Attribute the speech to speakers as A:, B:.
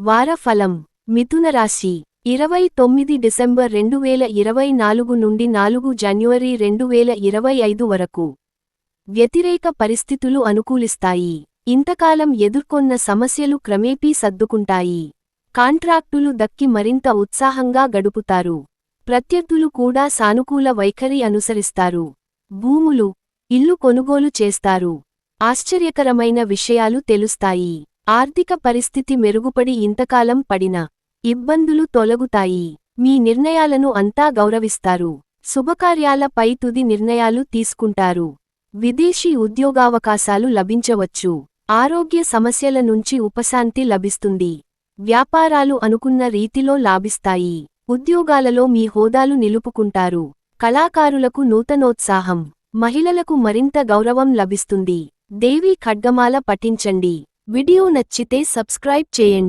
A: వారఫలం మిథున రాశి ఇరవై తొమ్మిది డిసెంబర్ రెండు వేల ఇరవై నాలుగు నుండి నాలుగు జనవరి రెండు వేల ఇరవై ఐదు వరకు. వ్యతిరేక పరిస్థితులు అనుకూలిస్తాయి. ఇంతకాలం ఎదుర్కొన్న సమస్యలు క్రమేపీ సర్దుకుంటాయి. కాంట్రాక్టులు దక్కి మరింత ఉత్సాహంగా గడుపుతారు. ప్రత్యర్థులు కూడా సానుకూల వైఖరి అనుసరిస్తారు. భూములు ఇల్లు కొనుగోలు చేస్తారు. ఆశ్చర్యకరమైన విషయాలు తెలుస్తాయి. ఆర్థిక పరిస్థితి మెరుగుపడి ఇంతకాలం పడిన ఇబ్బందులు తొలగుతాయి. మీ నిర్ణయాలను అంతా గౌరవిస్తారు. శుభకార్యాలపై తుది నిర్ణయాలు తీసుకుంటారు. విదేశీ ఉద్యోగావకాశాలు లభించవచ్చు. ఆరోగ్య సమస్యల నుంచి ఉపశాంతి లభిస్తుంది. వ్యాపారాలు అనుకున్న రీతిలో లాభిస్తాయి. ఉద్యోగాలలో మీ హోదాలు నిలుపుకుంటారు. కళాకారులకు నూతనోత్సాహం. మహిళలకు మరింత గౌరవం లభిస్తుంది. దేవీ ఖడ్గమాల పఠించండి. వీడియో నచ్చితే సబ్స్క్రైబ్ చేయండి.